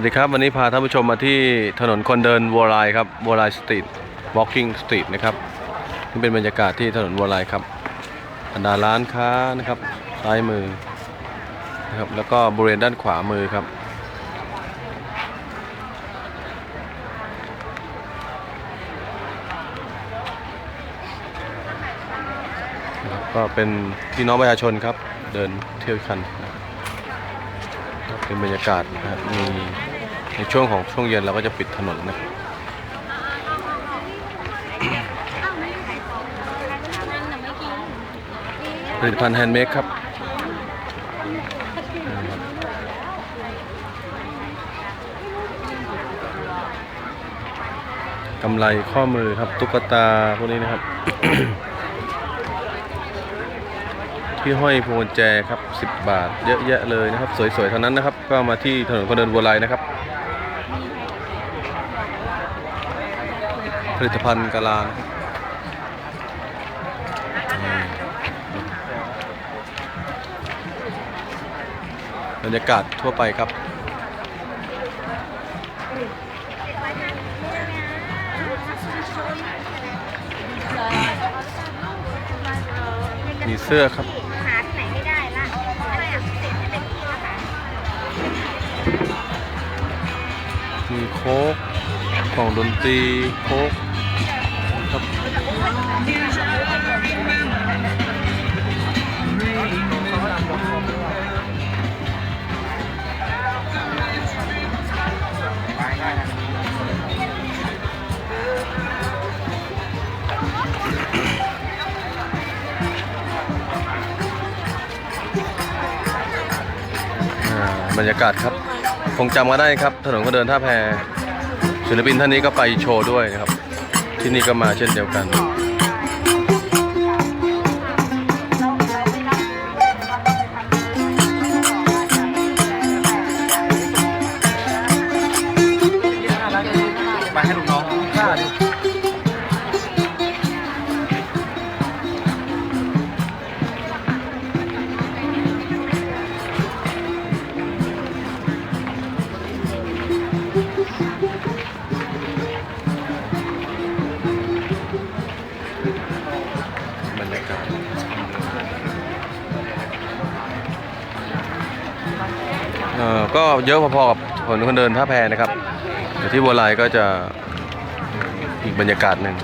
วัสดีครับ วันนี้พาท่านผู้ชมมาที่ถนนคนเดินวัวลายครับวัวลายสตรีท walking street นะครับนี่เป็นบรรยากาศที่ถนนวัวลายครับบรรดาร้านค้านะครับซ้ายมือนะครับแล้วก็บริเวณด้านขวามือครับนะก็เป็นพี่น้องประชาชนครับ เดินเที่ยวคัน เป็นบรรยากาศนะครับมี ในช่วงของช่วงเย็นเราก็จะปิดถนนนะผลิตภัณฑ์แฮนด์เมดครับกำไรข้อมือครับตุ๊กตาพวกนี้นะครับ ที่ห้อยพวงกุญแจครับ 10 บาท เยอะแยะเลยนะครับ สวยๆเทั้งนั้นนะครับ ก็มาที่ถนนคนเดินบัวลายนะครับ ผลิตภัณฑ์กะลานะครับอืมบรรยากาศทั่วไปครับมีเสื้อครับหาที่ไหนไม่ได้ละอะไรอะเศษที่เป็นที่นะคะมีโค้กกล่องดนตรีโค้กครับอ่า บรรยากาศครับ คงจำมาได้ครับ ถนนคนเดินท่าแพศิลปินท่านนี้ก็ไปโชว์ด้วยนะครับ ที่นี่ก็มาเช่นเดียวกัน เอ่อก็เยอะพอๆกับถนนคนเดินท่าแพนะครับแต่ที่บัวลายก็จะอีกบรรยากาศหนึ่ง